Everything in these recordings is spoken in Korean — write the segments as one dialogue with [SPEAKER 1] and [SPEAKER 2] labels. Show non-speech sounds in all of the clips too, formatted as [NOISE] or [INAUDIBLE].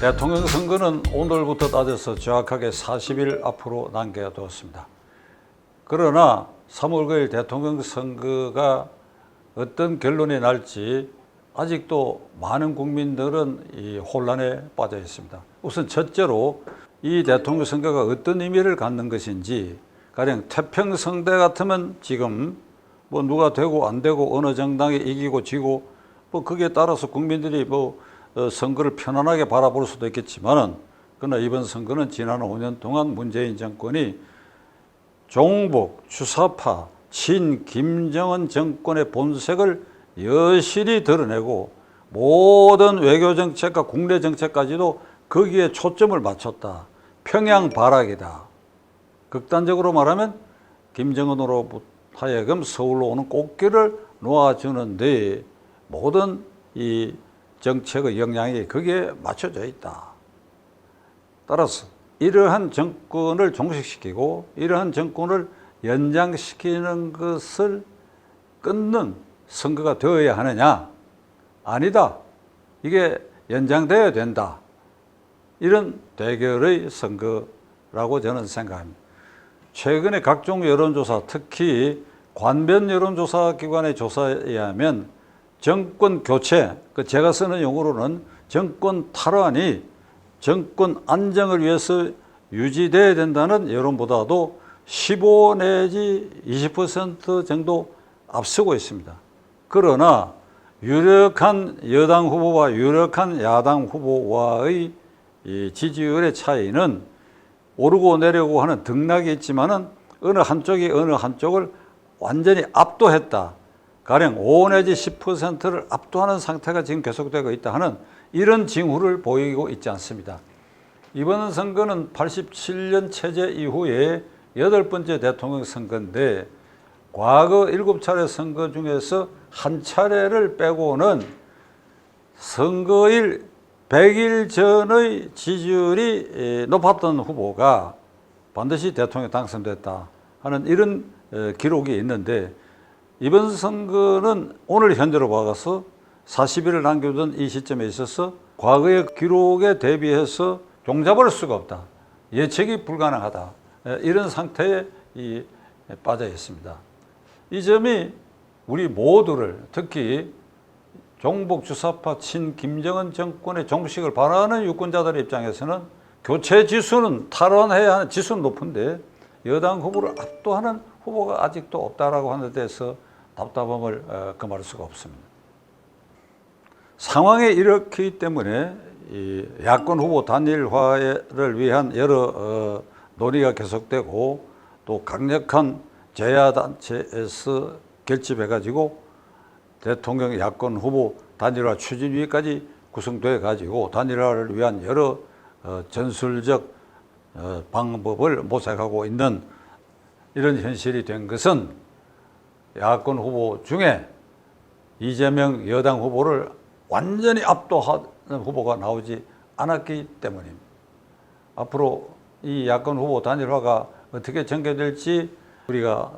[SPEAKER 1] 대통령 선거는 오늘부터 따져서 정확하게 40일 앞으로 남겨두었습니다. 그러나 3월 9일 대통령 선거가 어떤 결론이 날지 아직도 많은 국민들은 이 혼란에 빠져 있습니다. 우선 첫째로 이 대통령 선거가 어떤 의미를 갖는 것인지 가령 태평성대 같으면 지금 뭐 누가 되고 안 되고 어느 정당이 이기고 지고 뭐 거기에 따라서 국민들이 뭐 어, 선거를 편안하게 바라볼 수도 있겠지만은 그러나 이번 선거는 지난 5년 동안 문재인 정권이 종북, 주사파, 친 김정은 정권의 본색을 여실히 드러내고 모든 외교 정책과 국내 정책까지도 거기에 초점을 맞췄다. 평양 발악이다. 극단적으로 말하면 김정은으로 하여금 서울로 오는 꽃길을 놓아주는데 모든 이 정책의 영향이 거기에 맞춰져 있다. 따라서 이러한 정권을 종식시키고 이러한 정권을 연장시키는 것을 끊는 선거가 되어야 하느냐? 아니다. 이게 연장되어야 된다. 이런 대결의 선거라고 저는 생각합니다. 최근에 각종 여론조사, 특히 관변 여론조사 기관의 조사에 의하면 정권 교체, 그 제가 쓰는 용어로는 정권 탈환이 정권 안정을 위해서 유지돼야 된다는 여론보다도 15 내지 20% 정도 앞서고 있습니다. 그러나 유력한 여당 후보와 유력한 야당 후보와의 이 지지율의 차이는 오르고 내려고 하는 등락이 있지만은 어느 한쪽이 어느 한쪽을 완전히 압도했다. 가령 5 내지 10%를 압도하는 상태가 지금 계속되고 있다 하는 이런 징후를 보이고 있지 않습니다. 이번 선거는 87년 체제 이후에 여덟 번째 대통령 선거인데 과거 일곱 차례 선거 중에서 한 차례를 빼고는 선거일 100일 전의 지지율이 에, 높았던 후보가 반드시 대통령 당선됐다 하는 이런 에, 기록이 있는데 이번 선거는 오늘 현재로 봐서 40일을 남겨둔 이 시점에 있어서 과거의 기록에 대비해서 종잡을 수가 없다. 예측이 불가능하다. 에, 이런 상태에 이, 빠져 있습니다. 이 점이 우리 모두를 특히 종북 주사파 친 김정은 정권의 종식을 바라는 유권자들의 입장에서는 교체 지수는 탈환해야 하는 지수는 높은데 여당 후보를 압도하는 후보가 아직도 없다라고 하는 데 대해서 답답함을 어, 금할 수가 없습니다. 상황이 이렇기 때문에 이 야권 후보 단일화를 위한 여러 어, 논의가 계속되고 또 강력한 제야단체에서 결집해가지고 대통령 야권 후보 단일화 추진위까지 구성돼 가지고 단일화를 위한 여러 어, 전술적 어, 방법을 모색하고 있는 이런 현실이 된 것은 야권 후보 중에 이재명 여당 후보를 완전히 압도하는 후보가 나오지 않았기 때문입니다. 앞으로 이 야권 후보 단일화가 어떻게 전개될지 우리가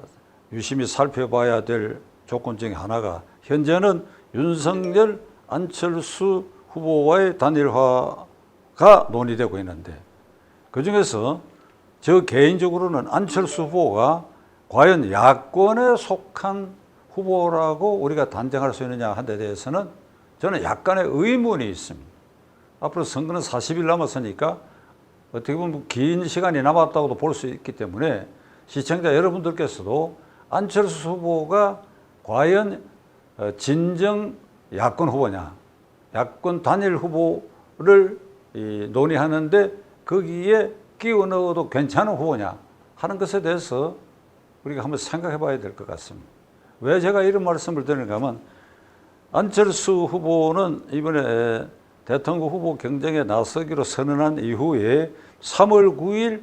[SPEAKER 1] 유심히 살펴봐야 될 조건 중에 하나가 현재는 윤석열, 안철수 후보와의 단일화가 논의되고 있는데 그 중에서 저 개인적으로는 안철수 후보가 과연 야권에 속한 후보라고 우리가 단정할 수 있느냐 한 데 대해서는 저는 약간의 의문이 있습니다. 앞으로 선거는 40일 남았으니까 어떻게 보면 긴 시간이 남았다고도 볼 수 있기 때문에 시청자 여러분들께서도 안철수 후보가 과연 어, 진정 야권 후보냐, 야권 단일 후보를 이 논의하는데 거기에 끼워 넣어도 괜찮은 후보냐 하는 것에 대해서 우리가 한번 생각해 봐야 될 것 같습니다. 왜 제가 이런 말씀을 드리는가 하면 안철수 후보는 이번에 대통령 후보 경쟁에 나서기로 선언한 이후에 3월 9일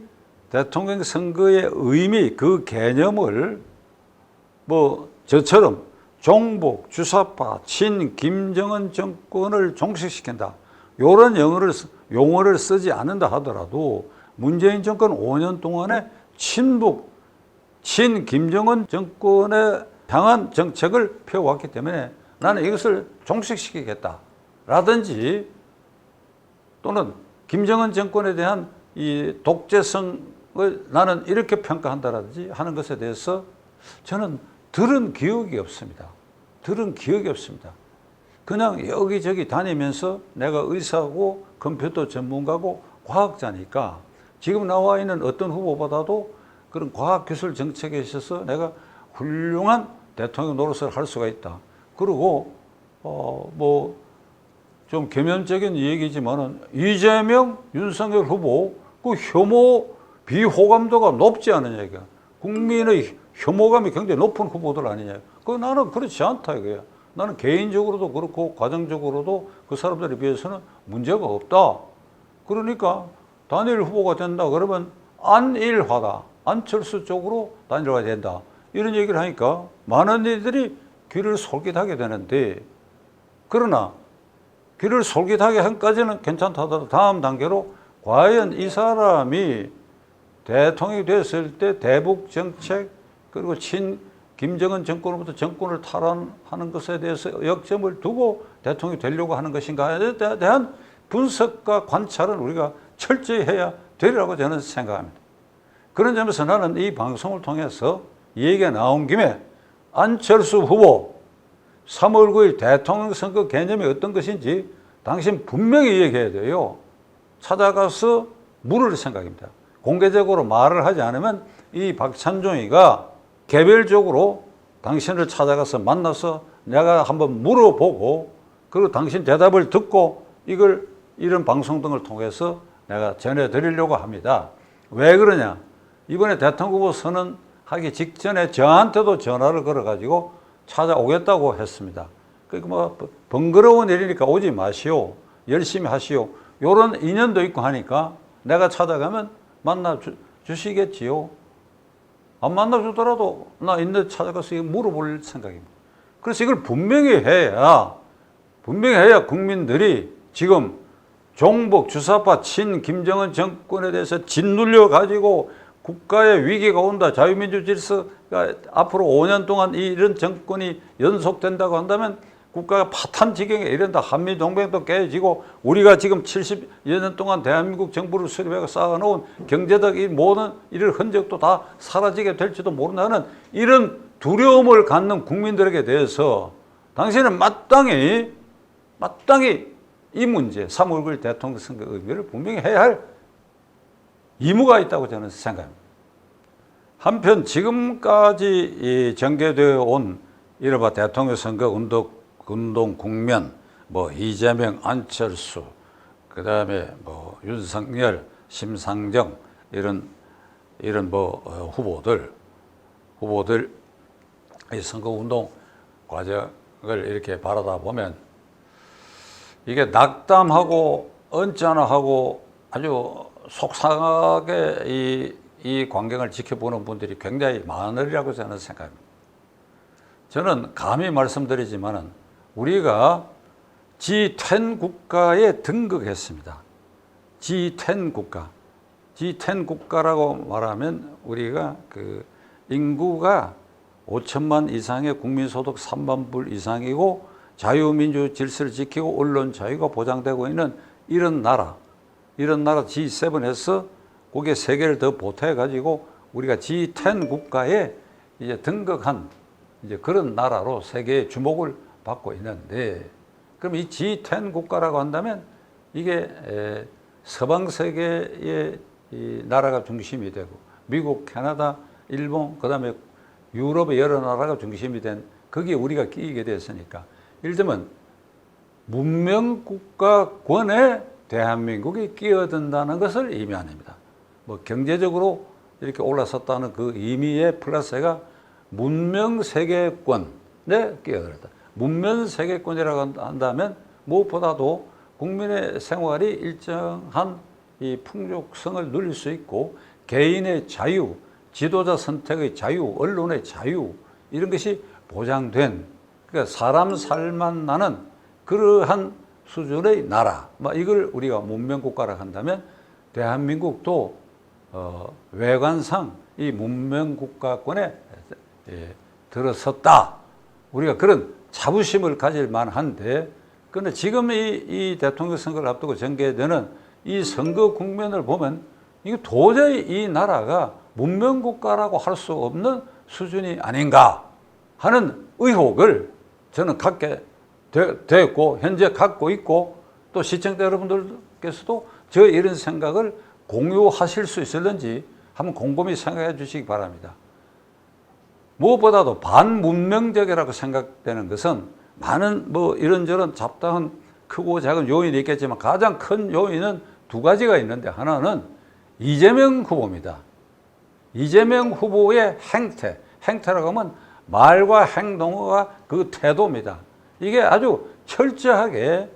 [SPEAKER 1] 대통령 선거의 의미, 그 개념을 뭐 저처럼 종북, 주사파, 친 김정은 정권을 종식시킨다. 이런 용어를, 쓰- 용어를 쓰지 않는다 하더라도 문재인 정권 5년 동안에 친북, 친 김정은 정권에 향한 정책을 펴왔기 때문에 나는 이것을 종식시키겠다. 라든지 또는 김정은 정권에 대한 이 독재성을 나는 이렇게 평가한다라든지 하는 것에 대해서 저는 들은 기억이 없습니다. 들은 기억이 없습니다. 그냥 여기저기 다니면서 내가 의사고 컴퓨터 전문가고 과학자니까 지금 나와 있는 어떤 후보보다도 그런 과학기술 정책에 있어서 내가 훌륭한 대통령 노릇을 할 수가 있다. 그리고 어 뭐 좀 개면적인 얘기지만은 이재명, 윤석열 후보 그 혐오 비호감도가 높지 않느냐 이게 국민의 혐오감이 굉장히 높은 후보들 아니냐. 그 나는 그렇지 않다 이거야. 나는 개인적으로도 그렇고 과정적으로도 그 사람들에 비해서는 문제가 없다. 그러니까 단일 후보가 된다 그러면 안일화다. 안철수 쪽으로 단일화 된다. 이런 얘기를 하니까 많은 이들이 귀를 솔깃하게 되는데 그러나 귀를 솔깃하게 한까지는 괜찮다더라도 다음 단계로 과연 이 사람이 대통령이 됐을 때 대북 정책 그리고 친 김정은 정권으로부터 정권을 탈환하는 것에 대해서 역점을 두고 대통령이 되려고 하는 것인가에 대한 분석과 관찰은 우리가 철저히 해야 되리라고 저는 생각합니다. 그런 점에서 나는 이 방송을 통해서 이 얘기가 나온 김에 안철수 후보 3월 9일 대통령 선거 개념이 어떤 것인지 당신 분명히 얘기해야 돼요. 찾아가서 물을 생각입니다. 공개적으로 말을 하지 않으면 이 박찬종이가 개별적으로 당신을 찾아가서 만나서 내가 한번 물어보고 그리고 당신 대답을 듣고 이걸 이런 방송 등을 통해서 내가 전해드리려고 합니다. 왜 그러냐? 이번에 대통령 후보 선언하기 직전에 저한테도 전화를 걸어가지고 찾아오겠다고 했습니다. 그러니까 뭐 번거로운 일이니까 오지 마시오. 열심히 하시오. 요런 인연도 있고 하니까 내가 찾아가면 만나 주, 주시겠지요. 안 만나주더라도 나 있는 찾아가서 물어볼 생각입니다. 그래서 이걸 분명히 해야, 분명히 해야 국민들이 지금 종북, 주사파, 친, 김정은 정권에 대해서 짓눌려 가지고 국가의 위기가 온다. 자유민주 질서가 앞으로 5년 동안 이런 정권이 연속된다고 한다면 국가가 파탄 지경에 이른다. 한미 동맹도 깨지고 우리가 지금 70여 년 동안 대한민국 정부를 수립해서 쌓아놓은 경제적 이 모든 이런 흔적도 다 사라지게 될지도 모른다는 이런 두려움을 갖는 국민들에게 대해서 당신은 마땅히 마땅히 이 문제 3월 9일 대통령 선거 의미를 분명히 해야 할 의무가 있다고 저는 생각합니다. 한편 지금까지 이 전개되어 온 이른바 대통령 선거 운동, 운동 국면, 뭐 이재명, 안철수, 그 다음에 뭐 윤석열, 심상정 이런 이런 뭐 어, 후보들 후보들 이 선거 운동 과정을 이렇게 바라다 보면 이게 낙담하고 언짢아하고 아주 속상하게 이, 이 광경을 지켜보는 분들이 굉장히 많으리라고 저는 생각합니다. 저는 감히 말씀드리지만은 우리가 G10 국가에 등극했습니다. G10 국가. G10 국가라고 말하면 우리가 그 인구가 5천만 이상의 국민소득 3만 불 이상이고 자유민주 질서를 지키고 언론 자유가 보장되고 있는 이런 나라, 이런 나라 G7에서 거기에 세 개를 더 보태해 가지고 우리가 G10 국가에 이제 등극한 이제 그런 나라로 세계의 주목을 받고 있는데 그럼 이 G10 국가라고 한다면 이게 에, 서방 세계의 이 나라가 중심이 되고 미국, 캐나다, 일본, 그다음에 유럽의 여러 나라가 중심이 된 거기에 우리가 끼게 됐으니까. 예를 들면 문명 국가권에 대한민국이 끼어든다는 것을 의미합니다. 뭐 경제적으로 이렇게 올라섰다는 그 의미의 플러스가 문명 세계권에 끼어들었다. 문명 세계권이라고 한다면 무엇보다도 국민의 생활이 일정한 이 풍족성을 누릴 수 있고 개인의 자유, 지도자 선택의 자유, 언론의 자유 이런 것이 보장된 그러니까 사람 살만 나는 그러한 수준의 나라. 뭐 이걸 우리가 문명 국가라 한다면 대한민국도 어, 외관상 이 문명 국가권에 예, 들어섰다. 우리가 그런 자부심을 가질 만한데, 그런데 지금 이, 이 대통령 선거를 앞두고 전개되는 이 선거 국면을 보면 이거 도저히 이 나라가 문명 국가라고 할 수 없는 수준이 아닌가 하는 의혹을 저는 갖게 되- 됐고 현재 갖고 있고 또 시청자 여러분들께서도 저 이런 생각을 공유하실 수 있을는지 한번 곰곰이 생각해 주시기 바랍니다. 무엇보다도 반문명적이라고 생각되는 것은 많은 뭐 이런저런 잡다한 크고 작은 요인이 있겠지만 가장 큰 요인은 두 가지가 있는데 하나는 이재명 후보입니다. 이재명 후보의 행태, 행태라고 하면 말과 행동과 그 태도입니다. 이게 아주 철저하게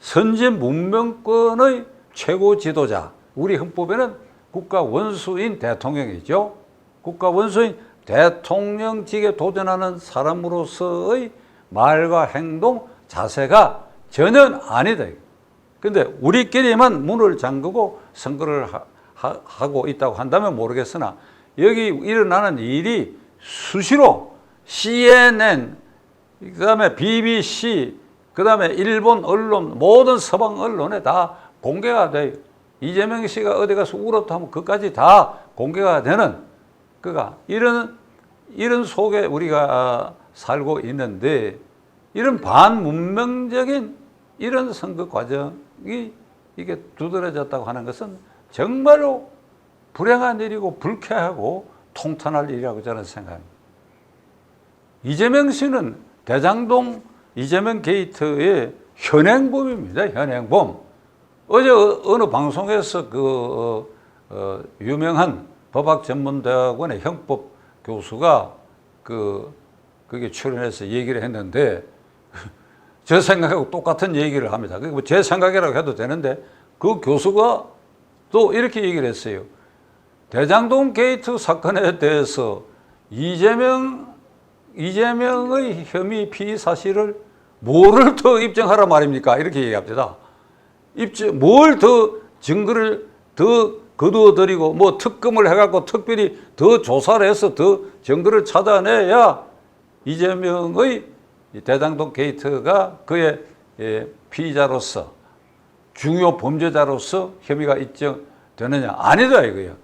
[SPEAKER 1] 선진 문명권의 최고 지도자, 우리 헌법에는 국가 원수인 대통령이죠. 국가 원수인 대통령직에 도전하는 사람으로서의 말과 행동, 자세가 전혀 아니다. 근데 우리끼리만 문을 잠그고 선거를 하, 고 있다고 한다면 모르겠으나 여기 일어나는 일이 수시로 CNN, 그 다음에 BBC, 그 다음에 일본 언론, 모든 서방 언론에 다 공개가 돼요. 이재명 씨가 어디 가서 울었다 하면 그까지 다 공개가 되는 그가 이런 이런 속에 우리가 살고 있는데 이런 반문명적인 이런 선거 과정이 이게 두드러졌다고 하는 것은 정말로 불행한 일이고 불쾌하고 통탄할 일이라고 저는 생각합니다. 이재명 씨는 대장동 이재명 게이트의 현행범입니다. 현행범. 어제 어- 어느 방송에서 그 어, 어, 유명한 법학전문대학원의 형법 교수가 그 그게 출연해서 얘기를 했는데 [LAUGHS] 제 생각하고 똑같은 얘기를 합니다. 그게 뭐제 생각이라고 해도 되는데 그 교수가 또 이렇게 얘기를 했어요. 대장동 게이트 사건에 대해서 이재명 이재명의 혐의 피의 사실을 뭐를 더 입증하라 말입니까? 이렇게 얘기합니다. 입증 뭘 더 증거를 더 거두어 드리고 뭐 특검을 해갖고 특별히 더 조사를 해서 더 증거를 찾아내야 이재명의 이 대장동 게이트가 그의 예, 피의자로서 중요 범죄자로서 혐의가 입증되느냐 아니다 이거예요.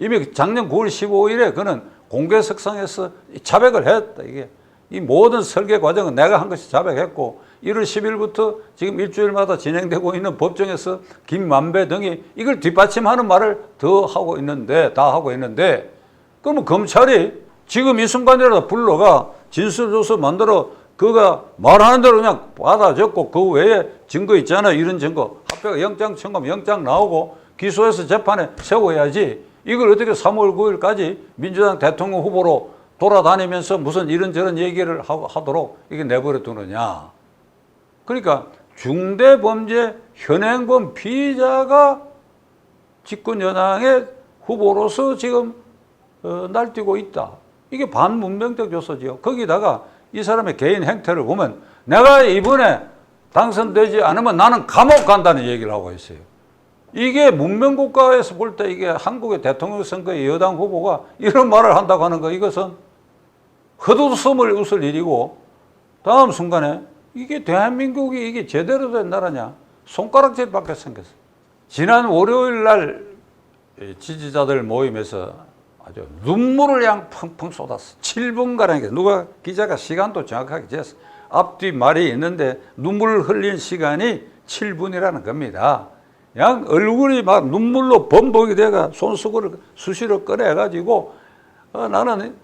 [SPEAKER 1] 이미 작년 9월 15일에 그는 공개 석상에서 자백을 했다 이게 이 모든 설계 과정은 내가 한 것이 자백했고 1월 10일부터 지금 일주일마다 진행되고 있는 법정에서 김만배 등이 이걸 뒷받침하는 말을 더 하고 있는데 다 하고 있는데 그러면 검찰이 지금 이 순간이라도 불러가 진술조서 만들어 그가 말하는 대로 그냥 받아 적고 그 외에 증거 있잖아요. 이런 증거. 합격 영장 청구하면 영장 나오고 기소해서 재판에 세워야지. 이걸 어떻게 3월 9일까지 민주당 대통령 후보로 돌아다니면서 무슨 이런저런 얘기를 하- 하도록 이게 내버려 두느냐. 그러니까 중대범죄 현행범 피의자가 집권 여당의 후보로서 지금 어, 날뛰고 있다. 이게 반문명적 요소지요. 거기다가 이 사람의 개인 행태를 보면 내가 이번에 당선되지 않으면 나는 감옥 간다는 얘기를 하고 있어요. 이게 문명국가에서 볼 때 이게 한국의 대통령 선거의 여당 후보가 이런 말을 한다고 하는 거 이것은 헛웃음을 웃을 일이고 다음 순간에 이게 대한민국이 이게 제대로 된 나라냐 손가락질 밖에 생겼어. 지난 월요일 날 지지자들 모임에서 아주 눈물을 양 펑펑 쏟았어. 7분가량 누가 기자가 시간도 정확하게 쟀어. 앞뒤 말이 있는데 눈물을 흘린 시간이 7분이라는 겁니다. 양 얼굴이 막 눈물로 범벅이 돼가 손수건을 수시로 꺼내가지고 어, 나는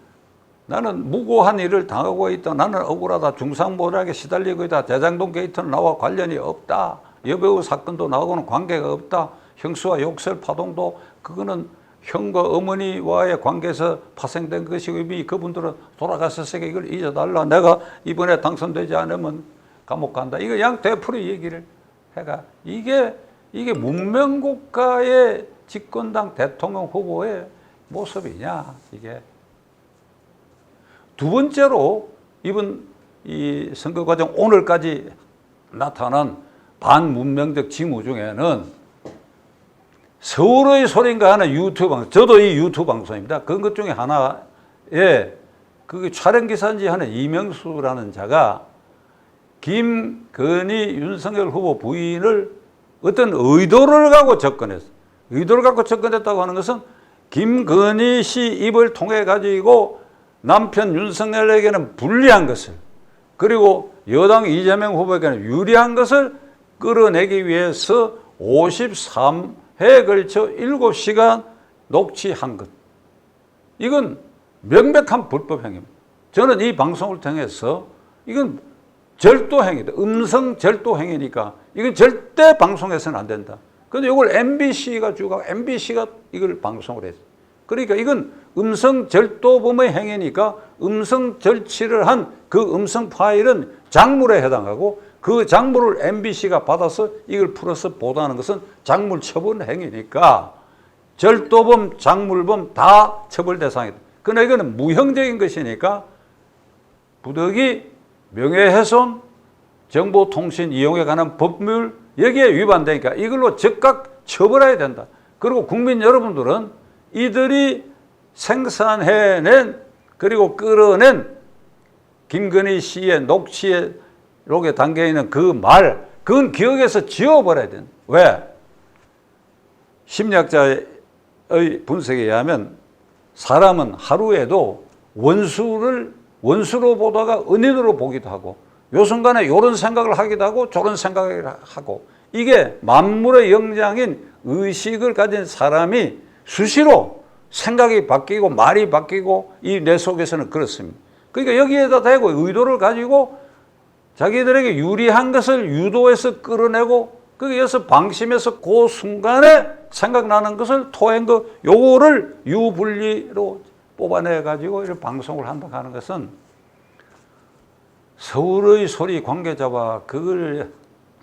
[SPEAKER 1] 나는 무고한 일을 당하고 있다. 나는 억울하다. 중상모략에 시달리고 있다. 대장동 게이트는 나와 관련이 없다. 여배우 사건도 나하고는 관계가 없다. 형수와 욕설 파동도 그거는 형과 어머니와의 관계에서 파생된 것이고 이미 그분들은 돌아가셨으니까 이걸 잊어달라. 내가 이번에 당선되지 않으면 감옥 간다. 이거 양 대풀이 얘기를 해가 이게 이게 문명국가의 집권당 대통령 후보의 모습이냐 이게 두 번째로 이번 이 선거 과정 오늘까지 나타난 반문명적 징후 중에는 서울의 소리인가 하는 유튜브 방송, 저도 이 유튜브 방송입니다. 그것 중에 하나에 그 촬영 기사인지 하는 이명수라는 자가 김건희 윤석열 후보 부인을 어떤 의도를 갖고 접근했어. 의도를 갖고 접근했다고 하는 것은 김건희 씨 입을 통해 가지고 남편 윤석열에게는 불리한 것을 그리고 여당 이재명 후보에게는 유리한 것을 끌어내기 위해서 53회에 걸쳐 7시간 녹취한 것. 이건 명백한 불법 행위입니다. 저는 이 방송을 통해서 이건 절도 행위다. 음성 절도 행위니까 이건 절대 방송해서는 안 된다. 근데 이걸 MBC가 주고 MBC가 이걸 방송을 했어. 그러니까 이건 음성 절도범의 행위니까 음성 절취를 한 그 음성 파일은 작물에 해당하고 그 작물을 MBC가 받아서 이걸 풀어서 보도하는 것은 작물 처분 행위니까 절도범, 작물범 다 처벌 대상이다. 그러나 이거는 무형적인 것이니까 부득이 명예훼손, 정보통신 이용에 관한 법률 여기에 위반되니까 이걸로 즉각 처벌해야 된다. 그리고 국민 여러분들은 이들이 생산해낸 그리고 끌어낸 김건희 씨의 녹취에 록에 담겨 있는 그 말, 그건 기억에서 지워버려야 된다. 왜? 심리학자의 분석에 의하면 사람은 하루에도 원수를 원수로 보다가 은인으로 보기도 하고 요 순간에 이런 생각을 하기도 하고 저런 생각을 하고 이게 만물의 영장인 의식을 가진 사람이 수시로 생각이 바뀌고 말이 바뀌고 이내 속에서는 그렇습니다. 그러니까 여기에다 대고 의도를 가지고 자기들에게 유리한 것을 유도해서 끌어내고 거기에서 방심해서 그 순간에 생각나는 것을 토한 거 요거를 유분리로 뽑아내 가지고 이런 방송을 한다 하는 것은 서울의 소리 관계자와 그걸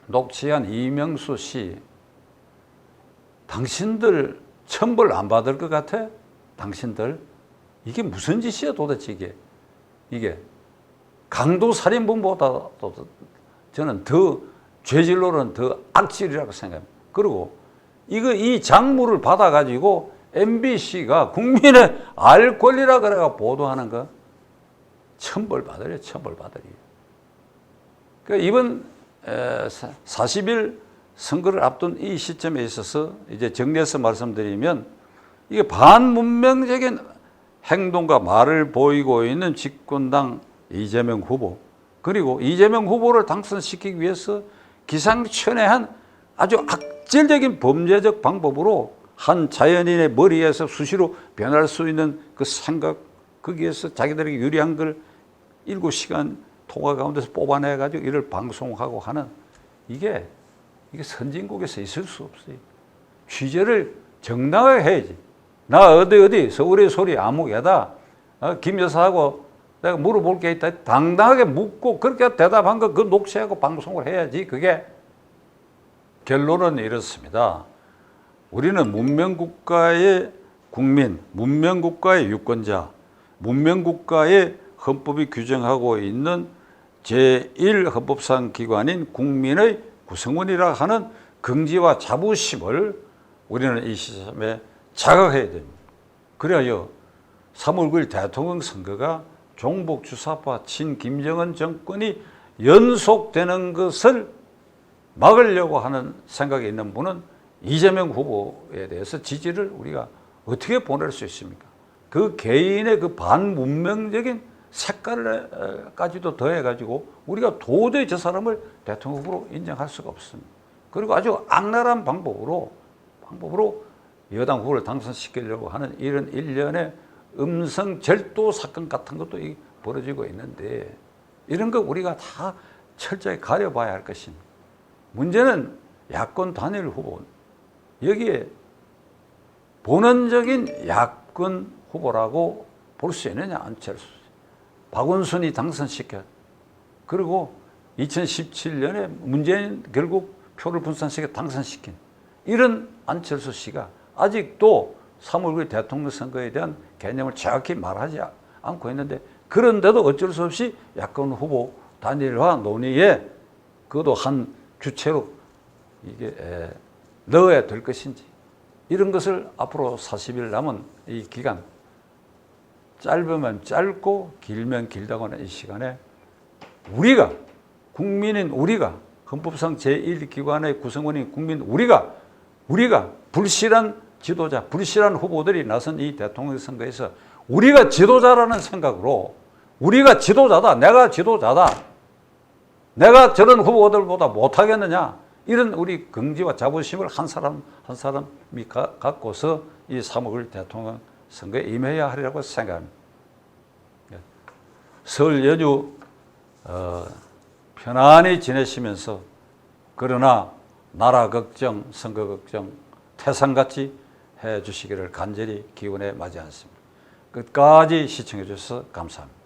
[SPEAKER 1] 녹취한 이명수 씨 당신들 천벌 안 받을 것 같아? 당신들 이게 무슨 짓이야 도대체 이게 이게 강도 살인범보다 저는 더 죄질로는 더 악질이라고 생각합니다. 그리고 이거 이 작물을 받아 가지고 MBC가 국민의 알 권리라 그래가 보도하는 거 천벌 받으려 천벌 받으려. 그러니까 이번 40일 선거를 앞둔 이 시점에 있어서 이제 정리해서 말씀드리면 이게 반문명적인 행동과 말을 보이고 있는 집권당 이재명 후보 그리고 이재명 후보를 당선시키기 위해서 기상천외한 아주 악질적인 범죄적 방법으로 한 자연인의 머리에서 수시로 변할 수 있는 그 생각 거기에서 자기들에게 유리한 걸 일곱 시간 통화 가운데서 뽑아내 가지고 이를 방송하고 하는 이게 이게 선진국에서 있을 수 없어요. 취재를 정당하게 해야지. 나 어디 어디 서울의 소리 아무개다. 어, 김 여사하고 내가 물어볼 게 있다. 당당하게 묻고 그렇게 대답한 거 그 녹취하고 방송을 해야지. 그게 결론은 이렇습니다. 우리는 문명국가의 국민, 문명국가의 유권자, 문명국가의 헌법이 규정하고 있는 제1헌법상 기관인 국민의 구성원이라 하는 긍지와 자부심을 우리는 이 시점에 자각해야 됩니다. 그래야 3월 9일 대통령 선거가 종북 주사파 친 김정은 정권이 연속되는 것을 막으려고 하는 생각이 있는 분은 이재명 후보에 대해서 지지를 우리가 어떻게 보낼 수 있습니까? 그 개인의 그 반문명적인 색깔까지도 더해가지고 우리가 도저히 저 사람을 대통령 후보로 인정할 수가 없습니다. 그리고 아주 악랄한 방법으로 방법으로 여당 후보를 당선시키려고 하는 이런 일련의 음성 절도 사건 같은 것도 벌어지고 있는데 이런 거 우리가 다 철저히 가려봐야 할 것입니다. 문제는 야권 단일 후보 여기에 본원적인 야권 후보라고 볼 수 있느냐 안철수 박원순이 당선시켜. 그리고 2017년에 문재인 결국 표를 분산시켜 당선시킨 이런 안철수 씨가 아직도 3월 9일 대통령 선거에 대한 개념을 정확히 말하지 않고 있는데 그런데도 어쩔 수 없이 야권 후보 단일화 논의에 그것도 한 주체로 이게 넣어야 될 것인지. 이런 것을 앞으로 40일 남은 이 기간 짧으면 짧고 길면 길다고 하는 이 시간에 우리가 국민인 우리가 헌법상 제1기관의 구성원인 국민 우리가 우리가 불실한 지도자, 불실한 후보들이 나선 이 대통령 선거에서 우리가 지도자라는 생각으로 우리가 지도자다, 내가 지도자다, 내가 저런 후보들보다 못하겠느냐 이런 우리 긍지와 자부심을 한 사람 한 사람이 가- 갖고서 이 3월 대통령 선거에 임해야 하리라고 생각합니다. 예. 설 연휴 어, 편안히 지내시면서 그러나 나라 걱정, 선거 걱정 태산같이 해 주시기를 간절히 기원해 마지 않습니다. 끝까지 시청해 주셔서 감사합니다.